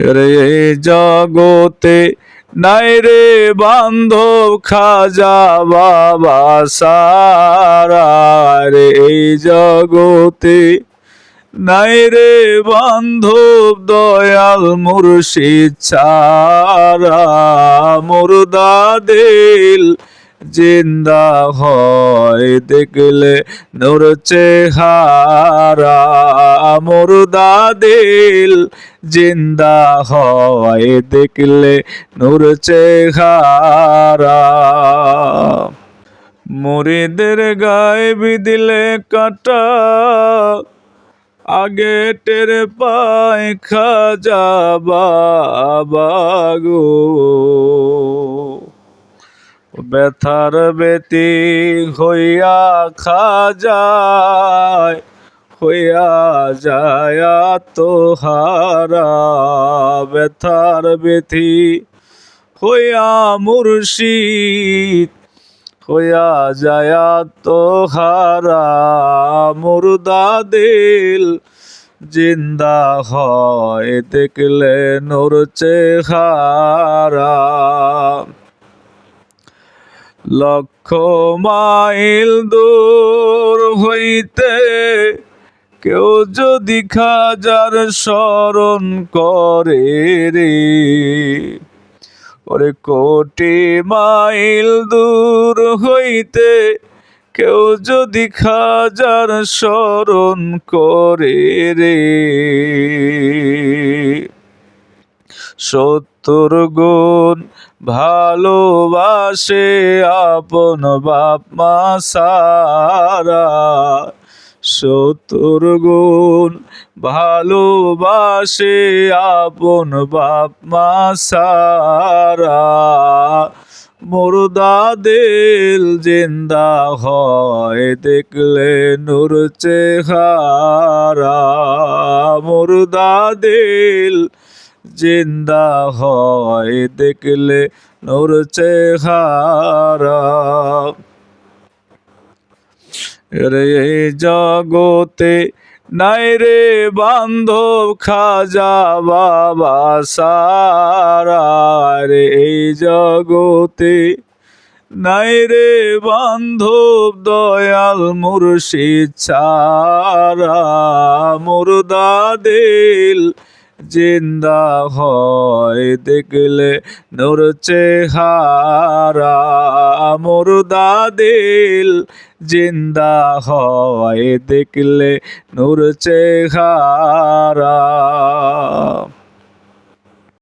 রে জগতে নাই রে বান্ধব খাজা বাবা সারা। রে জগতে নাই রে বান্ধব দয়াল মুর্শিদ ছাড়া মুর্দা দিল জিন্দা হয়, দেখলে নূর চেহারা, মুর্দা দিল। জিন্দা হয়, দেখলে নূর চেহারা। মুরিদের গায়ে বিদিলে কাটা, আগে টের পায় খাজা বাবা গো। ব্যথার বেতি হইয়া খাজায়, হইয়া যায় তোহারা ব্যথার বেথি হইয়া মুর্শিদ, হইয়া যায় তোহারা মুর্দা দিল জিন্দা হয়, দেখলে নূর চেহারা। লক্ষ মাইল দূর হইতে কেউ যদি খাজার স্মরণ করে রে। ওরে কোটি মাইল দূর হইতে কেউ যদি খাজার স্মরণ করে রে। সত্তর গুণ ভালোবাসে আপন বাপ মা সারা। সত্তর গুণ ভালোবাসে আপন বাপ মা সারা। মুর্দা দিল জিন্দা হয় দেখলে নূর চেহারা। মুর্দা দিল জিন্দা হয়, দেখলে নূর চেহারা। রে জগতে নাই রে বান্ধব খাজা বাবা সারা। রে এই জগতে নাই রে বান্ধব দয়াল মুর্শিদ ছাড়া। মুর্দা দিল জিন্দা হয় দেখলে নোর চেহারা মুর্দা দিল। জিন্দা হয় দেখলে নোর চেহারা।